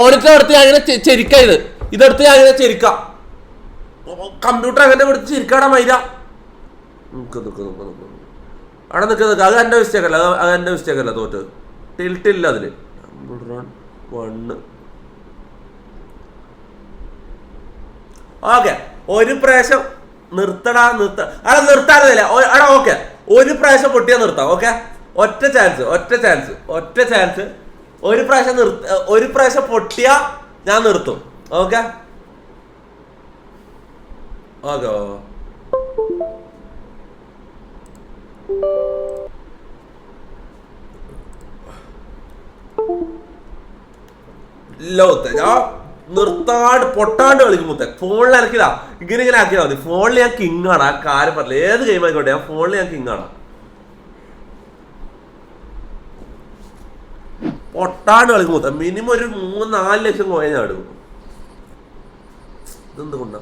Monitor എടുത്ത് ഞാൻ ഇങ്ങനെ ചെ- ചെരിക്ക ഇത് ഇതെടുത്ത് ഞാൻ ഇങ്ങനെ ചെരിക്കാം കമ്പ്യൂട്ടർ അങ്ങനെ എടുത്ത് ചിരിക്കാടാ മൈര. അവിടെ നിൽക്ക് നിൽക്ക് അത് എന്റെ മിസ്റ്റേക്ക് അല്ല. അത് എന്റെ മിസ്റ്റേക്ക് അല്ല തോറ്റ്. ടിൽട്ടില്ല അതിൽ കമ്പ്യൂട്ടർ വണ്ണ് ഓക്കെ ഒരു പ്രാവശ്യം നിർത്തടാ നിർത്ത. അവിടെ നിർത്താറില്ല അവിടെ ഓക്കെ ഒരു പ്രാവശ്യം പൊട്ടിയാൽ നിർത്താം ഓക്കെ ഒറ്റ ചാൻസ് ഒറ്റ ചാൻസ് ഒറ്റ ചാൻസ് ഒരു പ്രാവശ്യം നിർത്ത ഒരു പ്രാവശ്യം പൊട്ടിയ ഞാൻ നിർത്തും. ഓക്കെ ഓക്കെ ലോകത്ത് ഞാൻ നിർത്താണ്ട് പൊട്ടാണ്ട് കളിക്കും മുത്തേ. ഫോണിൽ ഇറക്കിയതാ ഇങ്ങനെ ഇങ്ങനെ ആക്കിയാൽ മതി. ഫോണിൽ ഞാൻ കിങ് ആണ്. ആ കാര്യം പറഞ്ഞില്ല? ഏത് ഗെയിം ആയിക്കോട്ടെ ഞാൻ ഫോണിൽ ഞാൻ കിങ് ആണ്. പൊട്ടാണ്ട് കളിക്കും മൊത്തം. മിനിമം ഒരു മൂന്ന് നാല് ലക്ഷം കോയിൻ ആടും ഇതെന്തുകൊണ്ടാണ് ഇതെന്ത് കൊണ്ടാ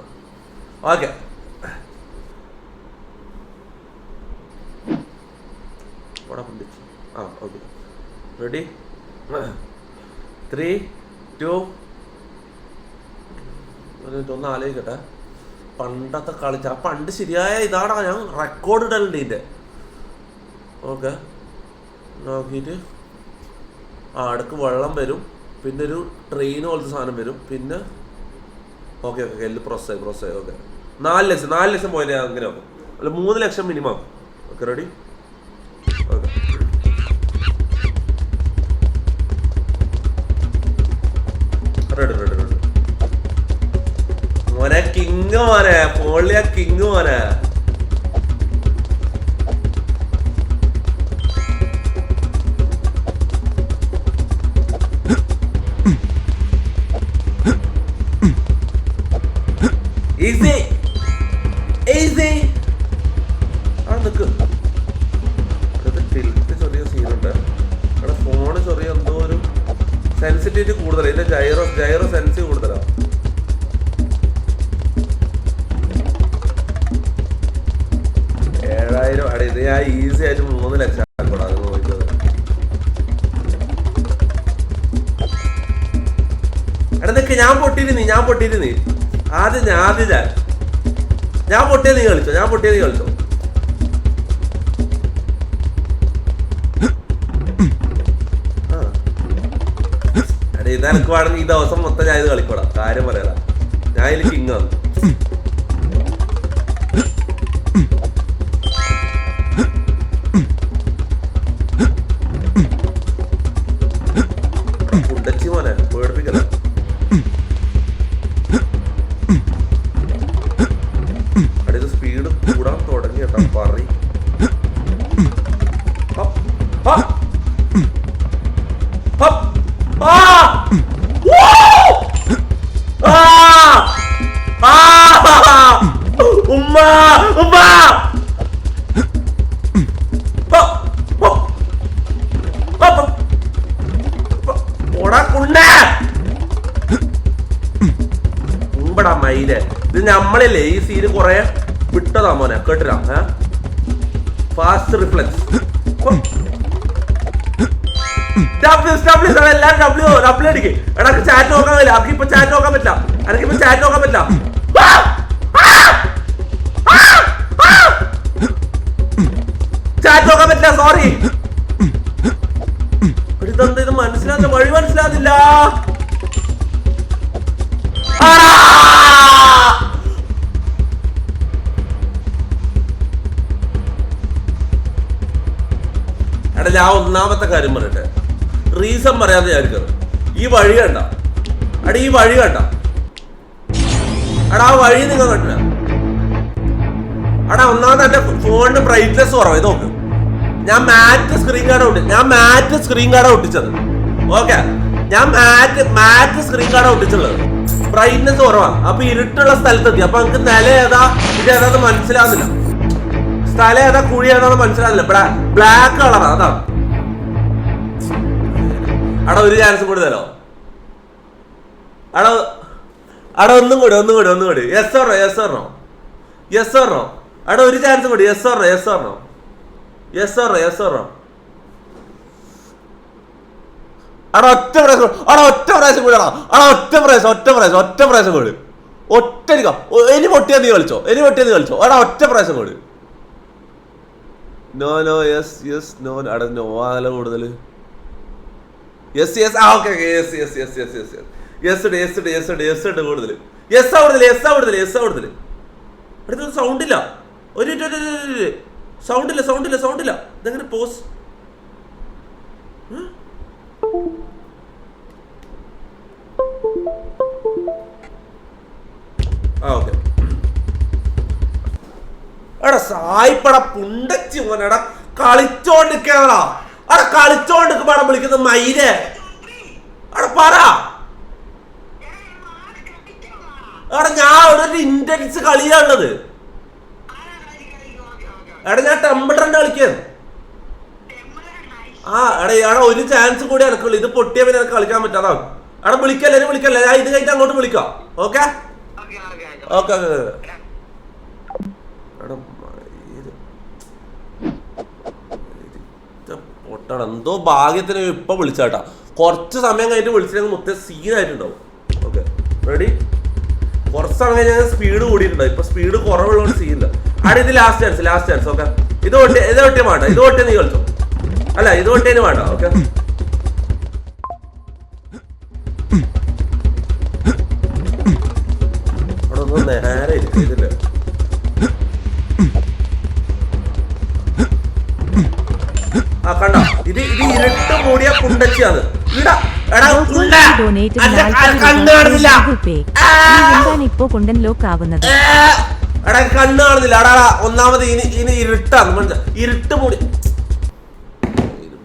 ഓക്കെ ആ ഓക്കെ. റെഡി ത്രീ ടു ഒന്ന് ആലോചിക്കട്ടെ. പണ്ടത്തെ കളിച്ച പണ്ട് ശരിയായ ഇതാടാ ഞാൻ റെക്കോർഡ് ഇടലുണ്ട് ഇതിന്റെ ഓക്കെ. നോക്കിയിട്ട് അടുക്ക് വെള്ളം വരും. പിന്നെ ഒരു ട്രെയിൻ പോലത്തെ സാധനം വരും. പിന്നെ ഓക്കെ ഓക്കെ എല്ലാം പ്രോസസ്സായി പ്രോസസ്സായി ഓക്കെ നാല് ലക്ഷം നാല് ലക്ഷം പോയാലേ അങ്ങനെ ആക്കും അല്ല മൂന്ന് ലക്ഷം minimum okay ready okay ready ready ready മോനെ കിങ് മോനെ പോളിയ കിങ് മോനെ. സെൻസിറ്റിവിറ്റി കൂടുതൽ ഇതിന്റെ ജൈറോ ജൈറോ സെൻസ് കൂടുതലാണ് ഏഴായിരം അടി ഇത് ഞാൻ ഈസി ആയിട്ട് മൂന്ന് ലക്ഷം ആക്കോടാ അത് നോക്കിയത് എടാ ഞാൻ പൊട്ടിയിരുന്നു ഞാൻ പൊട്ടിയിരുന്നു ആദ്യം ഞാൻ ആദ്യം ഞാൻ. ഞാൻ പൊട്ടിയത് നീ കളിച്ചോ ഞാൻ പൊട്ടിയത് നീ കളിച്ചോ. എടാ എനിക്ക് വേണമെങ്കിൽ ഈ ദിവസം മൊത്തം ഞാൻ ഇത് കളിക്കോടാ. കാര്യം പറയാം ഞാൻ ഇതിൽ കിങ് ഉമ്മ ഉമ്മ! ഹപ്പ്, ഹപ്പ്, ഹപ്പ്. പോടാ കുണ്ട. കുമ്പടാ മയിൽ. ഇത് നമ്മളില്ലേ ഈ സീന് കൊറേ വിട്ടതാ മോനെ. കേട്ടിരാ ഫാസ്റ്റ് റിഫ്ലക്സ് എല്ലാരും ഡബ്ല്യു ഡബ്ല്യു അടിക്കേ. എടാ ചാറ്റ് നോക്കാൻ പറ്റില്ല ഇപ്പൊ ചാറ്റ് നോക്കാൻ പറ്റില്ല. എനിക്ക് ചാറ്റ് നോക്കാൻ പറ്റില്ല. ചാറ്റ് നോക്കാൻ പറ്റില്ല സോറി ഇതെന്താ ഇത് മനസ്സിലാകുന്ന വഴി മനസ്സിലാകുന്നില്ല! എടാ ഞാൻ ഒന്നാമത്തെ കാര്യം പറയട്ടെ. റീസൺ പറയാതെ ഞാൻ ഈ വഴി കണ്ട. എടാ ഈ വഴി കണ്ട. എടാ ആ വഴി നിങ്ങൾ കണ്ടില്ല. അടാ ഒന്നാമത്തെ എന്റെ ഫോണിന് ബ്രൈറ്റ്നെസ് കുറവ്. ഇത് നോക്ക്. ഞാൻ മാറ്റ് സ്ക്രീൻ കാർഡ് ഒട്ടി ഞാൻ മാറ്റ് സ്ക്രീൻ കാർഡ് ഒട്ടിച്ചത് ഓക്കെ ഞാൻ മാറ്റ് മാറ്റ് സ്ക്രീൻ കാർഡ് ഒട്ടിച്ചുള്ളത് ബ്രൈറ്റ്നെസ് കുറവാണ് അപ്പൊ ഇരുട്ടുള്ള സ്ഥലത്തെത്തി. അപ്പൊ നമുക്ക് നില ഏതാ ഇത് ഏതാന്ന് മനസ്സിലാവുന്നില്ല. സ്ഥലം ഏതാ കുഴി ഏതാന്ന് മനസ്സിലാവുന്നില്ല. ബ്ലാക്ക് കളറാ അതാ അവിടെ ഒരു ചാൻസ് കൂടി തരോ. അവിടെ അവിടെ ഒന്നും കൂടി ഒന്നും കൂടി ഒന്നും കൂടി. Yes or no yes or no yes or no അവിടെ ഒരു ചാൻസ് കൂടി. Yes or no yes or no yes or no yes സാറോ അടാ ഒറ്റ പ്രാവശ്യം. അടാ ഒറ്റ പ്രാവശ്യം കൂടി. അടാ അടാ ഒറ്റ പ്രാവശ്യം ഒറ്റ പ്രാവശ്യം ഒറ്റ പ്രാവശ്യം കൂടി. ഒറ്റ എനി പൊട്ടിയാ നീ കളിച്ചോ. എനി പൊട്ടിയാ നീ കളിച്ചോ. അടാ ഒറ്റ പ്രാവശ്യം കൂടി. No no yes yes no അടാ നോ ആല കൂടുതൽ യെസ് യെസ് ആ okay yes yes yes yes yes yes ഉണ്ട് യെസ് ഉണ്ട് യെസ് ഉണ്ട് യെസ് ഉണ്ട് കൂടുതൽ യെസ് ആ കൂടുതൽ യെസ് ആ കൂടുതൽ യെസ് ആ കൂടുതൽ അടുത്തൊന്നും സൗണ്ട് ഇല്ല. ഒരു സൗണ്ട് ഇല്ല സൗണ്ട് ഇല്ല സൗണ്ട് ഇല്ല ഇതെങ്ങനെ പോസ് ആ ഓക്കെ എടാ സായിപ്പട പുണ്ടച്ചി മോനെടാ. കളിച്ചോണ്ട് കളിച്ചോണ്ടിരിക്കുമ്പോ അവിടെ വിളിക്കുന്നത് മയിൽ. അവിടെ പറ. എടാ ഞാൻ ഒരു ഇന്റൻസ് കളിയാണുള്ളത് എടാ ഞാൻ ടെമ്പിളിന്റെ കളിക്കാൻ ആ എടാ എടാ ഒരു ചാൻസ് കൂടി എനക്കുള്ളൂ. ഇത് പൊട്ടിയ പിന്നെ എനിക്ക് കളിക്കാൻ പറ്റാതാ. എടാ വിളിക്കല്ലേ വിളിക്കല്ലേ ഞാൻ ഇത് കഴിഞ്ഞിട്ട് അങ്ങോട്ട് വിളിക്കാം. ഓക്കെ? ഓക്കെ ഓക്കെ എന്തോ ഭാഗ്യത്തിന് ഇപ്പൊ വിളിച്ചാട്ടാ കുറച്ച് സമയം കഴിഞ്ഞിട്ട് വിളിച്ചില്ലെങ്കിൽ മൊത്തം സീനായിട്ടുണ്ടാവും ഓക്കെ. റെഡി കുറച്ച് സമയം കഴിഞ്ഞാൽ സ്പീഡ് കൂടിയിട്ടുണ്ടാവും ഇപ്പൊ സ്പീഡ് കുറവുള്ളതുകൊണ്ട് സീനില്ല അവിടെ ഇത് last chance last chance okay ഇത് തൊട്ട് ഇത് തൊട്ടേ വേണ്ട ഇത് തൊട്ടേ നീ കളിച്ചോ. അല്ല ഇത് ഒട്ടിയതിന് വേണ്ട ഓക്കെ അവിടെ ഒന്നും നേരെ ഇതില്ല ആ കണ്ടോ? ഇത് ഇത് ഇരുട്ട് മൂടിയ കുണ്ടച്ചിയാണ്. ഇടാ എടാ കുണ്ട ഡൊനേറ്റ് അന്റെ കണ്ണ് കാണുന്നില്ല ആ. ഇപ്പോ കൊണ്ടൻ ലോക്ക് ആവുന്നത് എടാ കണ്ണ് കാണുന്നില്ല. എടാ ഒന്നാമത് ഇനി ഇനി ഇരുട്ടാണ് ഇരുട്ട് മൂടി